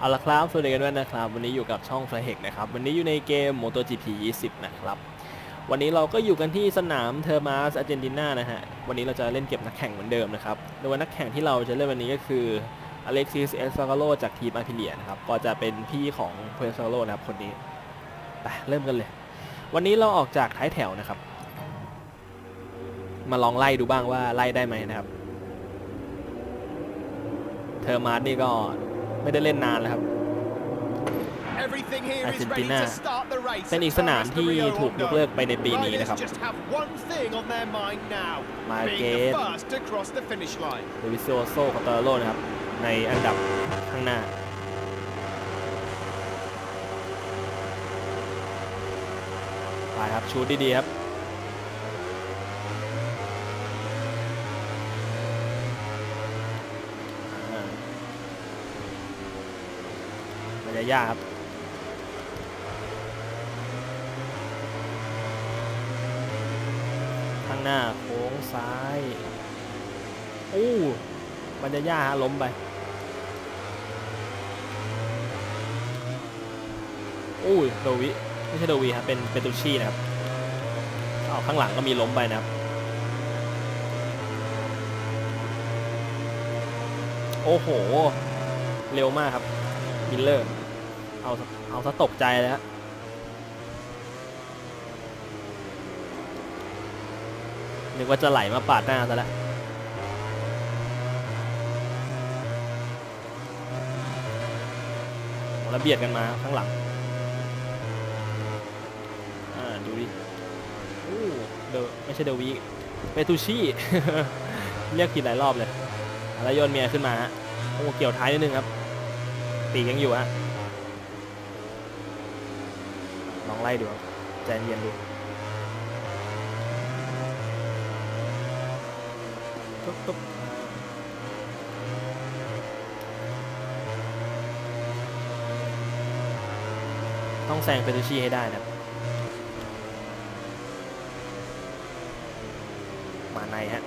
เอาละครับ สวัสดีกันด้วยนะครับ วันนี้อยู่กับช่อง f l y h e c นะครับ วันนี้อยู่ในเกม MotoGP 20 นะครับ วันนี้เราก็อยู่กันที่สนามเทอร์มาสอาร์เจนตินานะฮะ วันนี้เราจะเล่นเก็บนักแข่งเหมือนเดิมนะครับ โดยนักแข่งที่เราจะเล่นวันนี้ก็คืออเล็กซิส เอสฟาโลจากทีมอาร์พิเลียนะครับ ก็จะเป็นพี่ของเพเอสฟาโลนะครับคนนี้ ไปเริ่มกันเลย วันนี้เราออกจากท้ายแถวนะครับ มาลองไล่ดูบ้างว่าไล่ได้ไหมนะครับ เทอร์มาสนี่ก็ ไม่ได้เล่นนานแล้วครับอาร์เจนตินาเป็เป็นนอีอีกกสสนานามมที่ที่ถูถูกกยยกกเลิเลิกกไปไปในในปีปีนี้นี้นะนะคครัรับบมามาเกเกตตมาเกตเดวิโซโซคอตาโรนะครับ ในอันดับข้างหน้าไปครับ ชูดดีๆครับ มันจะยากครับข้างหน้าโค้งซ้ายอู้มันจะย่าฮะล้มไปอู้ยโดวิไม่ใช่โดวีครับเป็นเป็นตูชี่นะครับเอาข้างหลังก็มีล้มไปนะครับโอ้โห เร็วมากครับมิลเลอร์ เอาเอาซะตกใจเลยฮะนึกว่าจะไหลมาปาดหน้าซะแล้วแล้วเบียดกันมาข้างหลัง อ่า ดูดิอู้เดไม่ใช่เดวีเปตูชี่ เรียกผิดหลายรอบเลย แล้วโยนเมียขึ้นมาฮะโอ้เกี่ยวท้ายนิดนึงครับ ปีกยังอยู่ฮะ ลองไล่ดูครับใจเย็นดูตุ๊บตุ๊บต้องแซงเปตูชี่ให้ได้นะมาในฮะ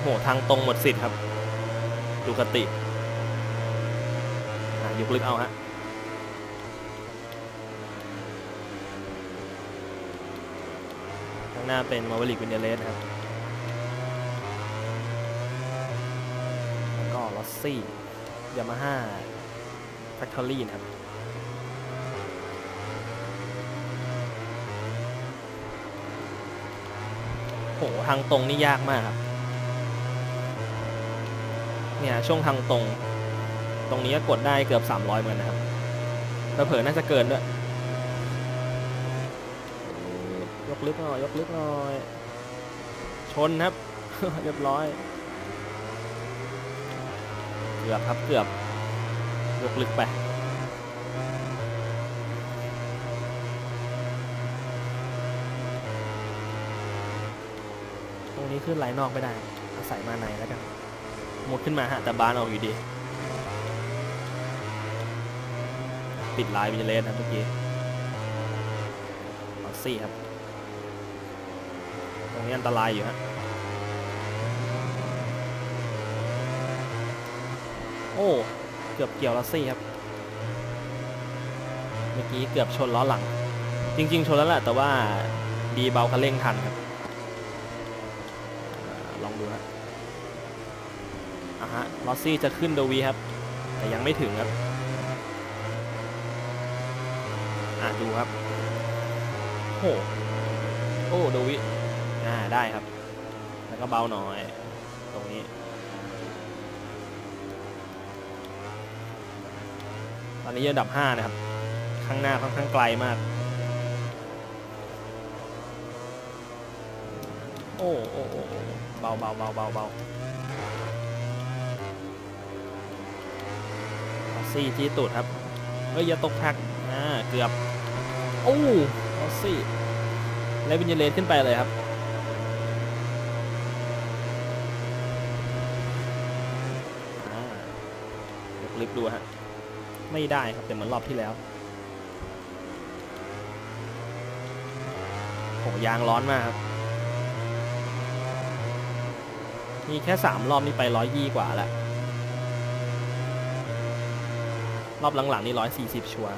โหทางตรงหมดสิทธิ์ครับดูกติ ยกลึกเอาฮะข้างหน้าเป็นมาวลิกวินเดเลสครับ แล้วก็ลอสซี่ยามาฮ่าแฟคทอรี่นะครับโหทางตรงนี่ยากมากครับ เนี่ยช่วงทางตรง ตรงนี้ก็กดได้เกือบ 300เหมือนนนะครับเผลอๆน่าจะเกินด้วยยกลึกหน่อยยกลึกหน่อยชนครับ เรียบร้อย เกือบครับเกือบยกลึกไปตรงนี้ขึ้นไหลนอกไม่ได้ อาศัยมาในแล้วกันมุดขึ้นมาฮะแต่บานออกอยู่ดี ติดลายวิเลสนะเมื่อกี้ออซี่ครับ ตรงนี้อันตรายอยู่ฮะโอ้ เกือบเกี่ยวลัสซี่ครับ เมื่อกี้เกือบชนล้อหลัง จริง ๆ ชนแล้วแหละแต่ว่าดีเบาคันเร่งทันครับอลองดูฮะอะฮะลอซี่จะขึ้นโดวีครับ แต่ยังไม่ถึงครับ อะดูครับโอ้โอ้โดวีอ่าได้ครับ แล้วก็เบาหน่อย ตรงนี้ ตอนนี้อยู่อันดับ 5 นะครับ ข้างหน้าค่อนข้างไกลมาก โอ้โอ้โอ้โอ้เบาเบาเบาเบาเบาลอสซี่ที่ตูดครับเฮ้ยอย่าตกแท็กอ่า เกือบโอ้ลอสซี่แล้ววินเยเลนขึ้นไปเลยครับอ่ายกลิฟต์ดูฮะ ไม่ได้ครับ แต่เหมือนรอบที่แล้วโหยางร้อนมากครับ มีแค่สามรอบนี่ไปร้อยยี่กว่าแล้ว รอบหลังๆนี่ร้อยสี่สิบชัวร์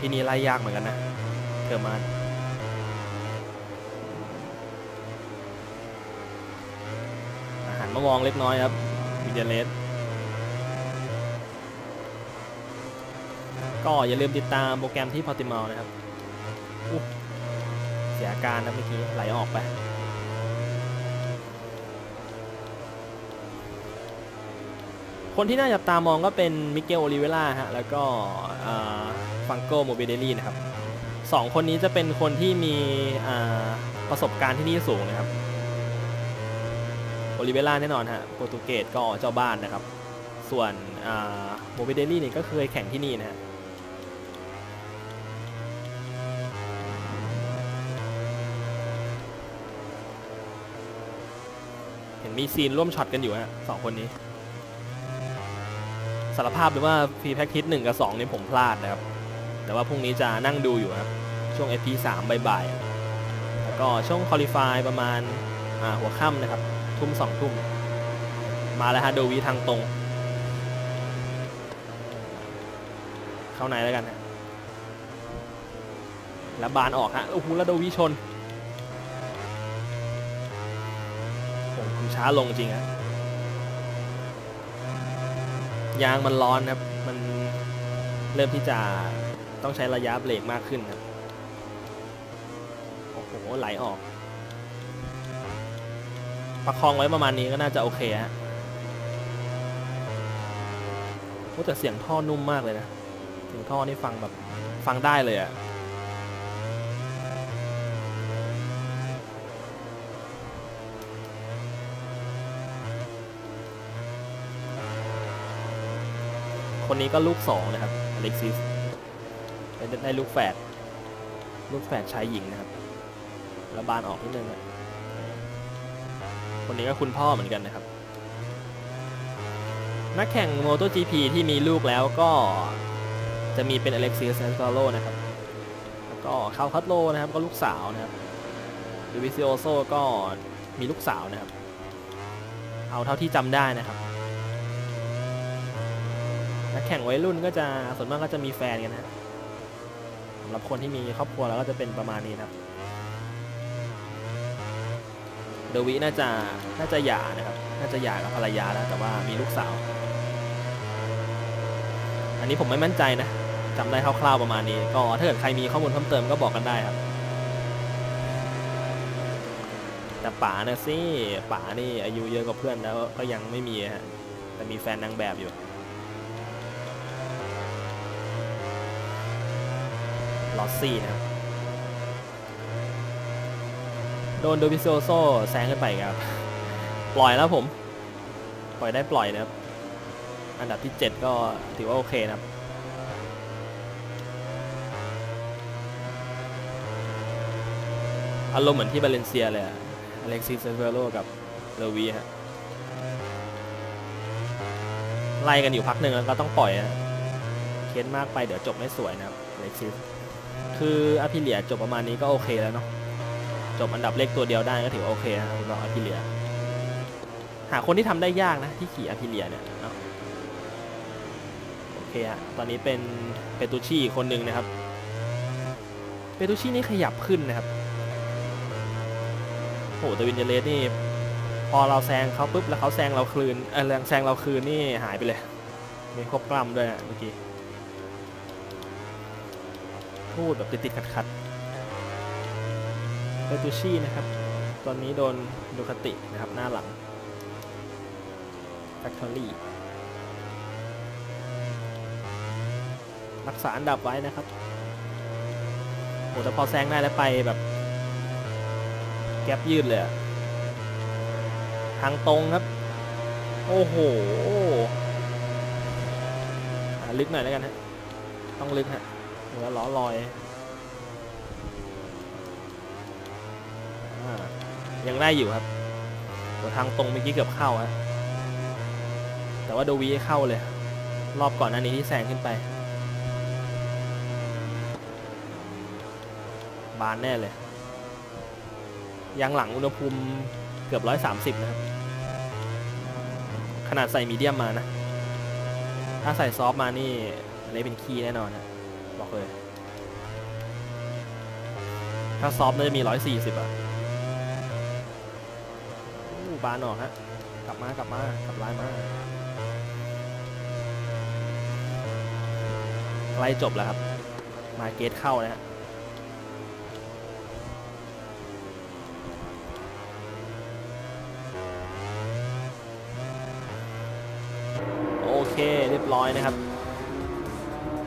ที่นี่ไล่ยากเหมือนกันนะเทอร์มานอาหารมามองเล็กน้อยครับวิเดเลสก็อย่าลืมติดตามโปรแกรมที่พอติมอลนะครับเสียอาการนะเมื่อกี้ไหลออกไป คนที่น่าจับตามองก็เป็นมิเกลโอลิเวล่าฮะแล้วก็ฟังโกโมเบเดลี่นะครับสองคนนี้จะเป็นคนที่มีประสบการณ์ที่นี่สูงนะครับโอลิเวล่าแน่นอนฮะโปรตุเกสก็เจ้าบ้านนะครับ ส่วนโมเบเดลี่เนี่ยก็เคยแข่งที่นี่นะฮะเห็นมีซีนร่วมช็อตกันอยู่ฮะสองคนนี้ารภาพเลยว่าฟรีแพ็กทิสหนึ่งกับสองนี่ผมพลาดนะครับ แต่ว่าพรุ่งนี้จะนั่งดูอยู่ครับ ช่วง FP 3บ่ายๆแล้วก็ช่วงคอลิฟายประมาณาหัวค่ำนะครับ ทุ่มสองทุ่ม มาแล้วฮะโดวีทางตรง เข้าในแล้วกันฮะแล้วบานออกฮะโอ้โหแล้วโดวีชนผมช้าลงจริงอะ ยางมันร้อนครับ มันเริ่มที่จะต้องใช้ระยะเบรกมากขึ้นครับโอ้โหไหลออก ประคองไว้ประมาณนี้ก็น่าจะโอเคฮะโอ้แต่เสียงท่อนุ่มมากเลยนะเสียงท่อนี่ฟังแบบฟังได้เลยอะ คนนี้ก็ลูกสองนะครับอเล็กซิสได้ลูกแฝดลูกแฝดชายหญิงนะครับแล้วบานออกนิดนึงอะคนนี้ก็คุณพ่อเหมือนกันนะครับ นักแข่ง MotoGP ที่มีลูกแล้วก็จะมีเป็นอเล็กซิสแซนตาโลนะครับ แล้วก็คาวคัตโลนะครับก็ลูกสาวนะครับดูวิซิโอโซก็มีลูกสาวนะครับ เอาเท่าที่จำได้นะครับ นักแข่งวัยรุ่นก็จะส่วนมากก็จะมีแฟนกันนะสำหรับคนที่มีครอบครัวแล้วก็จะเป็นประมาณนี้นะครับเดวิน่าจะน่าจะหย่านะครับ น่าจะหย่ากับภรรยาแล้วแต่ว่ามีลูกสาว อันนี้ผมไม่มั่นใจนะจำได้คร่าวๆประมาณนี้ ก็ถ้าเกิดใครมีข้อมูลเพิ่มเติมก็บอกกันได้ครับแต่ป๋านะสิป๋านี่อายุเยอะกว่าเพื่อนแล้วก็ยังไม่มีฮะแต่มีแฟนนางแบบอยู่ ลอสซี่นะครับ โดนโดวิโซโซแซงขึ้นไปครับ ปล่อยแล้วผม ปล่อยได้ปล่อยนะครับ อันดับที่ 7 ก็ถือว่าโอเคนะครับอารมณ์เหมือนที่บาเลนเซียเลยอะอเล็กซิสเซเวโรกับเลวีฮะ ไล่กันอยู่พักหนึ่งแล้วก็ต้องปล่อยนะ เค้นมากไปเดี๋ยวจบไม่สวยนะครับอเล็กซิส คืออพิเลียจบประมาณนี้ก็โอเคแล้วเนาะจบอันดับเลขตัวเดียวได้ก็ถือโอเคนะสำหรับอพิเลียหาคนที่ทำได้ยากนะที่ขี่อพิเลียเนี่ยเนาะโอเคฮะตอนนี้เป็นเปตูชีคนหนึ่งนะครับเปตูชีนี่ขยับขึ้นนะครับโหแต่วินเจเลสนี่พอเราแซงเขาปุ๊บแล้วเขาแซงเราคืนเออแซงเราคืนนี่หายไปเลยมีครบกลัมด้วยอะเมื่อกี้ พูดแบบติดๆขัดๆเปตูชี่นะครับ ตอนนี้โดนดูคตินะครับ หน้าหลังแฟคทอรี่รักษาอันดับไว้นะครับโหแต่พอแซงได้แล้วไปแบบ แก๊ปยืดเลยทางตรงครับ โอ้โหอะลึกหน่อยแล้วกันฮะ ต้องลึกฮะ เหนือล้อลอยอายังได้อยู่ครับแต่ทางตรงเมื่อกี้เกือบเข้าฮะแต่ว่าโดวีเข้าเลย รอบก่อนหน้านี้ที่แซงขึ้นไป บานแน่เลยยางหลังอุณหภูมิเกือบ130นะครับ ขนาดใส่มีเดียมมานะ ถ้าใส่ซอฟมานี่อันนี้เป็นคีย์แน่นอนนะ บอกเลย ถ้าซอฟต์น่าจะมี140อะอู้บานออกฮะ กลับมากลับมากลับไลน์มาใกล้จบแล้วครับ มาเกตเข้านะฮะโอเค เรียบร้อยนะครับ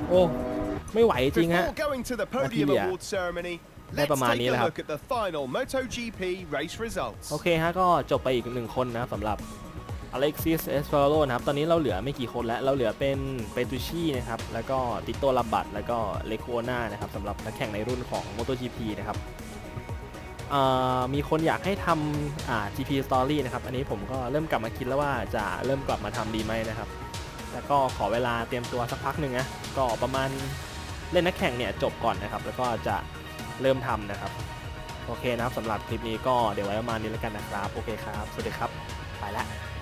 โอ้ ไม่ไหวจริงฮะ Before going to the podium Matilda. award ceremony, ได้ let's ประมาณ take นี้ a แหละครับ look at the final MotoGP race results. โอเคฮะก็จบไปอีกหนึ่งคนนะสำหรับ Alexis e s p a r o นะครับตอนนี้เราเหลือไม่กี่คนแล้ว เราเหลือเป็นเปตูชีนะครับแล้วก็ติโตลับบัตแล้วก็เลโคนานะครับสำหรับนักแข่งในรุ่นของ MotoGP นะครับเอ่อมีคนอยากให้ทำอ่า GP Story นะครับ อันนี้ผมก็เริ่มกลับมาคิดแล้วว่าจะเริ่มกลับมาทำดีไหมนะครับ แล้วก็ขอเวลาเตรียมตัวสักพักหนึ่งนะก็ประมาณ เล่นนักแข่งเนี่ยจบก่อนนะครับ แล้วก็จะเริ่มทำนะครับ โอเคนะครับสำหรับคลิปนี้ก็เดี๋ยวไว้ประมาณนี้แล้วกันนะครับ โอเคครับ สวัสดีครับ ไปละ